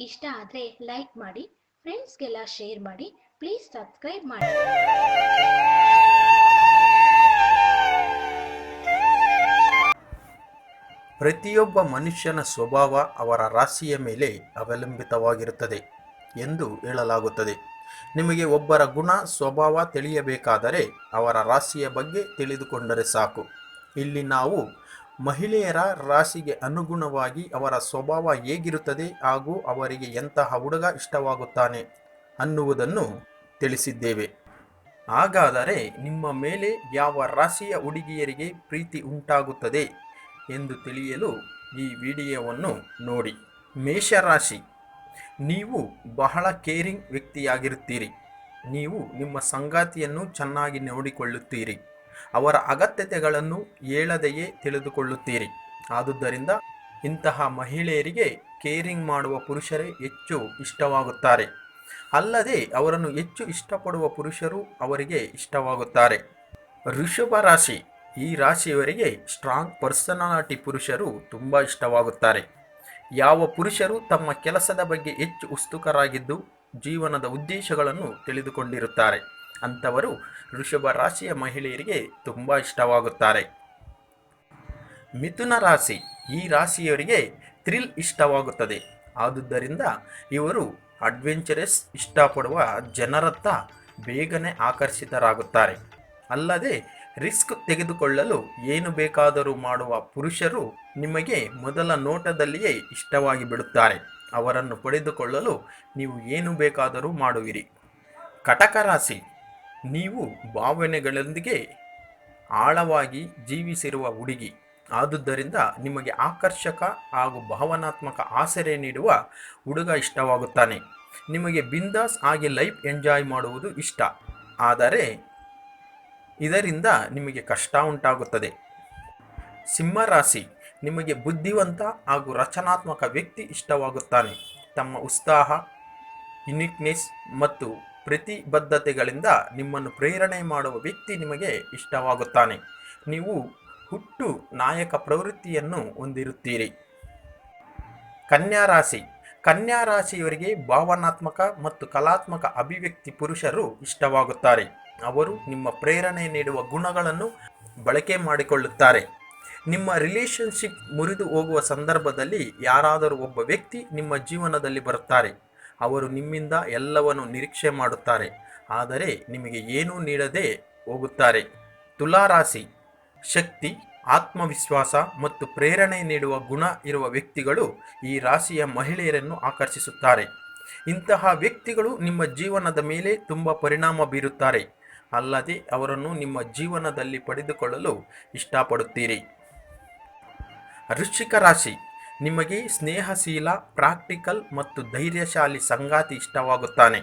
ಇಷ್ಟ ಆದರೆ ಲೈಕ್ ಮಾಡಿ ಫ್ರೆಂಡ್ಸ್ಗೆಲ್ಲ ಶೇರ್ ಮಾಡಿ ಪ್ಲೀಸ್ ಸಬ್ಸ್ಕ್ರೈಬ್ ಮಾಡಿ. ಪ್ರತಿಯೊಬ್ಬ ಮನುಷ್ಯನ ಸ್ವಭಾವ ಅವರ ರಾಶಿಯ ಮೇಲೆ ಅವಲಂಬಿತವಾಗಿರುತ್ತದೆ ಎಂದು ಹೇಳಲಾಗುತ್ತದೆ. ನಿಮಗೆ ಒಬ್ಬರ ಗುಣ, ಸ್ವಭಾವ ತಿಳಿಯಬೇಕಾದರೆ ಅವರ ರಾಶಿಯ ಬಗ್ಗೆ ತಿಳಿದುಕೊಂಡರೆ ಸಾಕು. ಇಲ್ಲಿ ನಾವು ಮಹಿಳೆಯರ ರಾಶಿಗೆ ಅನುಗುಣವಾಗಿ ಅವರ ಸ್ವಭಾವ ಹೇಗಿರುತ್ತದೆ ಹಾಗೂ ಅವರಿಗೆ ಎಂತಹ ಹುಡುಗ ಇಷ್ಟವಾಗುತ್ತಾನೆ ಅನ್ನುವುದನ್ನು ತಿಳಿಸಿದ್ದೇವೆ. ಹಾಗಾದರೆ ನಿಮ್ಮ ಮೇಲೆ ಯಾವ ರಾಶಿಯ ಹುಡುಗಿಯರಿಗೆ ಪ್ರೀತಿ ಉಂಟಾಗುತ್ತದೆ ಎಂದು ತಿಳಿಯಲು ಈ ವಿಡಿಯೋವನ್ನು ನೋಡಿ. ಮೇಷರಾಶಿ, ನೀವು ಬಹಳ ಕೇರಿಂಗ್ ವ್ಯಕ್ತಿಯಾಗಿರುತ್ತೀರಿ. ನೀವು ನಿಮ್ಮ ಸಂಗಾತಿಯನ್ನು ಚೆನ್ನಾಗಿ ನೋಡಿಕೊಳ್ಳುತ್ತೀರಿ. ಅವರ ಅಗತ್ಯತೆಗಳನ್ನು ಹೇಳದೆಯೇ ತಿಳಿದುಕೊಳ್ಳುತ್ತೀರಿ. ಆದುದರಿಂದ ಇಂತಹ ಮಹಿಳೆಯರಿಗೆ ಕೇರಿಂಗ್ ಮಾಡುವ ಪುರುಷರೇ ಹೆಚ್ಚು ಇಷ್ಟವಾಗುತ್ತಾರೆ. ಅಲ್ಲದೆ ಅವರನ್ನು ಹೆಚ್ಚು ಇಷ್ಟಪಡುವ ಪುರುಷರು ಅವರಿಗೆ ಇಷ್ಟವಾಗುತ್ತಾರೆ. ಋಷಭ ರಾಶಿ, ಈ ರಾಶಿಯವರಿಗೆ ಸ್ಟ್ರಾಂಗ್ ಪರ್ಸನಾಲಿಟಿ ಪುರುಷರು ತುಂಬ ಇಷ್ಟವಾಗುತ್ತಾರೆ. ಯಾವ ಪುರುಷರು ತಮ್ಮ ಕೆಲಸದ ಬಗ್ಗೆ ಹೆಚ್ಚು ಉತ್ಸುಕರಾಗಿದ್ದು, ಜೀವನದ ಉದ್ದೇಶಗಳನ್ನು ತಿಳಿದುಕೊಂಡಿರುತ್ತಾರೆ. ಅಂಥವರು ಋಷಭ ರಾಶಿಯ ಮಹಿಳೆಯರಿಗೆ ತುಂಬ ಇಷ್ಟವಾಗುತ್ತಾರೆ. ಮಿಥುನ ರಾಶಿ ಈ ರಾಶಿಯವರಿಗೆ ಥ್ರಿಲ್ ಇಷ್ಟವಾಗುತ್ತದೆ. ಆದುದರಿಂದ ಇವರು ಅಡ್ವೆಂಚರಸ್ ಇಷ್ಟಪಡುವ ಜನರತ್ತ ಬೇಗನೆ ಆಕರ್ಷಿತರಾಗುತ್ತಾರೆ. ಅಲ್ಲದೆ ರಿಸ್ಕ್ ತೆಗೆದುಕೊಳ್ಳಲು ಏನು ಬೇಕಾದರೂ ಮಾಡುವ ಪುರುಷರು ನಿಮಗೆ ಮೊದಲ ನೋಟದಲ್ಲಿಯೇ ಇಷ್ಟವಾಗಿ ಬಿಡುತ್ತಾರೆ. ಅವರನ್ನು ಪಡೆದುಕೊಳ್ಳಲು ನೀವು ಏನು ಬೇಕಾದರೂ ಮಾಡುವಿರಿ. ಕಟಕ ರಾಶಿ ನೀವು ಭಾವನೆಗಳೊಂದಿಗೆ ಆಳವಾಗಿ ಜೀವಿಸಿರುವ ಹುಡುಗಿ. ಆದುದರಿಂದ ನಿಮಗೆ ಆಕರ್ಷಕ ಹಾಗೂ ಭಾವನಾತ್ಮಕ ಆಸರೆ ನೀಡುವ ಹುಡುಗ ಇಷ್ಟವಾಗುತ್ತಾನೆ. ನಿಮಗೆ ಬಿಂದಾಸ್ ಆಗಿ ಲೈಫ್ ಎಂಜಾಯ್ ಮಾಡುವುದು ಇಷ್ಟ. ಆದರೆ ಇದರಿಂದ ನಿಮಗೆ ಕಷ್ಟ ಉಂಟಾಗುತ್ತದೆ. ಸಿಂಹರಾಶಿ ನಿಮಗೆ ಬುದ್ಧಿವಂತ ಹಾಗೂ ರಚನಾತ್ಮಕ ವ್ಯಕ್ತಿ ಇಷ್ಟವಾಗುತ್ತಾನೆ. ತಮ್ಮ ಉತ್ಸಾಹ ಯುನಿಕ್ನೆಸ್ ಮತ್ತು ಪ್ರತಿಬದ್ಧತೆಗಳಿಂದ ನಿಮ್ಮನ್ನು ಪ್ರೇರಣೆ ಮಾಡುವ ವ್ಯಕ್ತಿ ನಿಮಗೆ ಇಷ್ಟವಾಗುತ್ತಾನೆ. ನೀವು ಹುಟ್ಟು ನಾಯಕ ಪ್ರವೃತ್ತಿಯನ್ನು ಹೊಂದಿರುತ್ತೀರಿ. ಕನ್ಯಾ ರಾಶಿ. ಕನ್ಯಾ ರಾಶಿಯವರಿಗೆ ಭಾವನಾತ್ಮಕ ಮತ್ತು ಕಲಾತ್ಮಕ ಅಭಿವ್ಯಕ್ತಿ ಪುರುಷರು ಇಷ್ಟವಾಗುತ್ತಾರೆ. ಅವರು ನಿಮ್ಮ ಪ್ರೇರಣೆ ನೀಡುವ ಗುಣಗಳನ್ನು ಬಳಕೆ ಮಾಡಿಕೊಳ್ಳುತ್ತಾರೆ. ನಿಮ್ಮ ರಿಲೇಶನ್ಶಿಪ್ ಮುರಿದು ಹೋಗುವ ಸಂದರ್ಭದಲ್ಲಿ ಯಾರಾದರೂ ಒಬ್ಬ ವ್ಯಕ್ತಿ ನಿಮ್ಮ ಜೀವನದಲ್ಲಿ ಬರುತ್ತಾರೆ. ಅವರು ನಿಮ್ಮಿಂದ ಎಲ್ಲವನ್ನು ನಿರೀಕ್ಷೆ ಮಾಡುತ್ತಾರೆ. ಆದರೆ ನಿಮಗೆ ಏನೂ ನೀಡದೆ ಹೋಗುತ್ತಾರೆ. ತುಲಾರಾಶಿ. ಶಕ್ತಿ, ಆತ್ಮವಿಶ್ವಾಸ ಮತ್ತು ಪ್ರೇರಣೆ ನೀಡುವ ಗುಣ ಇರುವ ವ್ಯಕ್ತಿಗಳು ಈ ರಾಶಿಯ ಮಹಿಳೆಯರನ್ನು ಆಕರ್ಷಿಸುತ್ತಾರೆ. ಇಂತಹ ವ್ಯಕ್ತಿಗಳು ನಿಮ್ಮ ಜೀವನದ ಮೇಲೆ ತುಂಬ ಪರಿಣಾಮ ಬೀರುತ್ತಾರೆ. ಅಲ್ಲದೆ ಅವರನ್ನು ನಿಮ್ಮ ಜೀವನದಲ್ಲಿ ಪಡೆದುಕೊಳ್ಳಲು ಇಷ್ಟಪಡುತ್ತೀರಿ. ವೃಶ್ಚಿಕ ರಾಶಿ. ನಿಮಗೆ ಸ್ನೇಹಶೀಲ, ಪ್ರಾಕ್ಟಿಕಲ್ ಮತ್ತು ಧೈರ್ಯಶಾಲಿ ಸಂಗಾತಿ ಇಷ್ಟವಾಗುತ್ತಾನೆ.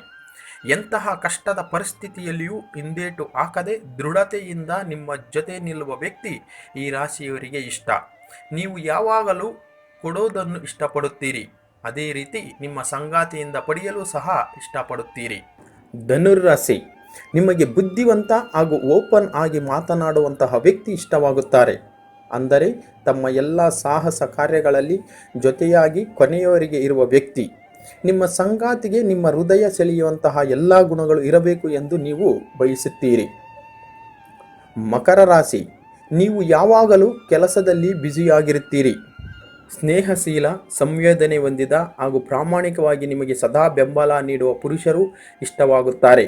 ಎಂತಹ ಕಷ್ಟದ ಪರಿಸ್ಥಿತಿಯಲ್ಲಿಯೂ ಹಿಂದೇಟು ಹಾಕದೆ ದೃಢತೆಯಿಂದ ನಿಮ್ಮ ಜೊತೆ ನಿಲ್ಲುವ ವ್ಯಕ್ತಿ ಈ ರಾಶಿಯವರಿಗೆ ಇಷ್ಟ. ನೀವು ಯಾವಾಗಲೂ ಕೊಡೋದನ್ನು ಇಷ್ಟಪಡುತ್ತೀರಿ. ಅದೇ ರೀತಿ ನಿಮ್ಮ ಸಂಗಾತಿಯಿಂದ ಪಡೆಯಲು ಸಹ ಇಷ್ಟಪಡುತ್ತೀರಿ. ಧನುರ್ರಾಶಿ, ನಿಮಗೆ ಬುದ್ಧಿವಂತ ಹಾಗೂ ಓಪನ್ ಆಗಿ ಮಾತನಾಡುವಂತಹ ವ್ಯಕ್ತಿ ಇಷ್ಟವಾಗುತ್ತಾರೆ. ಅಂದರೆ ತಮ್ಮ ಎಲ್ಲ ಸಾಹಸ ಕಾರ್ಯಗಳಲ್ಲಿ ಜೊತೆಯಾಗಿ ಕೊನೆಯವರಿಗೆ ಇರುವ ವ್ಯಕ್ತಿ. ನಿಮ್ಮ ಸಂಗಾತಿಗೆ ನಿಮ್ಮ ಹೃದಯ ಸೆಳೆಯುವಂತಹ ಎಲ್ಲ ಗುಣಗಳು ಇರಬೇಕು ಎಂದು ನೀವು ಬಯಸುತ್ತೀರಿ. ಮಕರ ರಾಶಿ, ನೀವು ಯಾವಾಗಲೂ ಕೆಲಸದಲ್ಲಿ ಬ್ಯುಸಿಯಾಗಿರುತ್ತೀರಿ. ಸ್ನೇಹಶೀಲ, ಸಂವೇದನೆ ಹೊಂದಿದ ಹಾಗೂ ಪ್ರಾಮಾಣಿಕವಾಗಿ ನಿಮಗೆ ಸದಾ ಬೆಂಬಲ ನೀಡುವ ಪುರುಷರು ಇಷ್ಟವಾಗುತ್ತಾರೆ.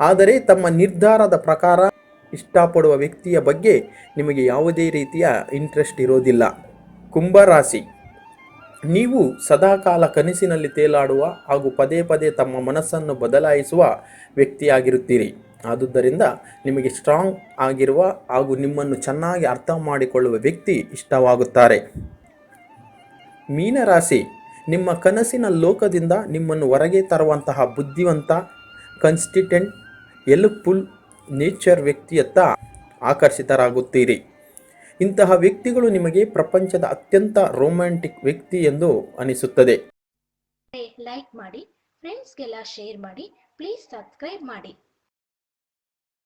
ಆದರೆ ತಮ್ಮ ನಿರ್ಧಾರದ ಪ್ರಕಾರ ಇಷ್ಟಪಡುವ ವ್ಯಕ್ತಿಯ ಬಗ್ಗೆ ನಿಮಗೆ ಯಾವುದೇ ರೀತಿಯ ಇಂಟ್ರೆಸ್ಟ್ ಇರೋದಿಲ್ಲ. ಕುಂಭರಾಶಿ ನೀವು ಸದಾಕಾಲ ಕನಸಿನಲ್ಲಿ ತೇಲಾಡುವ ಹಾಗೂ ಪದೇ ಪದೇ ತಮ್ಮ ಮನಸ್ಸನ್ನು ಬದಲಾಯಿಸುವ ವ್ಯಕ್ತಿಯಾಗಿರುತ್ತೀರಿ. ಆದುದರಿಂದ ನಿಮಗೆ ಸ್ಟ್ರಾಂಗ್ ಆಗಿರುವ ಹಾಗೂ ನಿಮ್ಮನ್ನು ಚೆನ್ನಾಗಿ ಅರ್ಥ ಮಾಡಿಕೊಳ್ಳುವ ವ್ಯಕ್ತಿ ಇಷ್ಟವಾಗುತ್ತಾರೆ. ಮೀನರಾಶಿ. ನಿಮ್ಮ ಕನಸಿನ ಲೋಕದಿಂದ ನಿಮ್ಮನ್ನು ಹೊರಗೆ ತರುವಂತಹ ಬುದ್ಧಿವಂತ ಕನ್ಸ್ಟಿಟೆಂಟ್ ಎಲ್ಪ್ಫುಲ್ ನೇಚರ್ ವ್ಯಕ್ತಿಯತ್ತ ಆಕರ್ಷಿತರಾಗುತ್ತೀರಿ. ಇಂತಹ ವ್ಯಕ್ತಿಗಳು ನಿಮಗೆ ಪ್ರಪಂಚದ ಅತ್ಯಂತ ರೊಮ್ಯಾಂಟಿಕ್ ವ್ಯಕ್ತಿ ಎಂದು ಅನಿಸುತ್ತದೆ. ಲೈಕ್ ಮಾಡಿ, ಫ್ರೆಂಡ್ಸ್ಗೆಲ್ಲ ಶೇರ್ ಮಾಡಿ, ಪ್ಲೀಸ್ ಸಬ್ಸ್ಕ್ರೈಬ್ ಮಾಡಿ.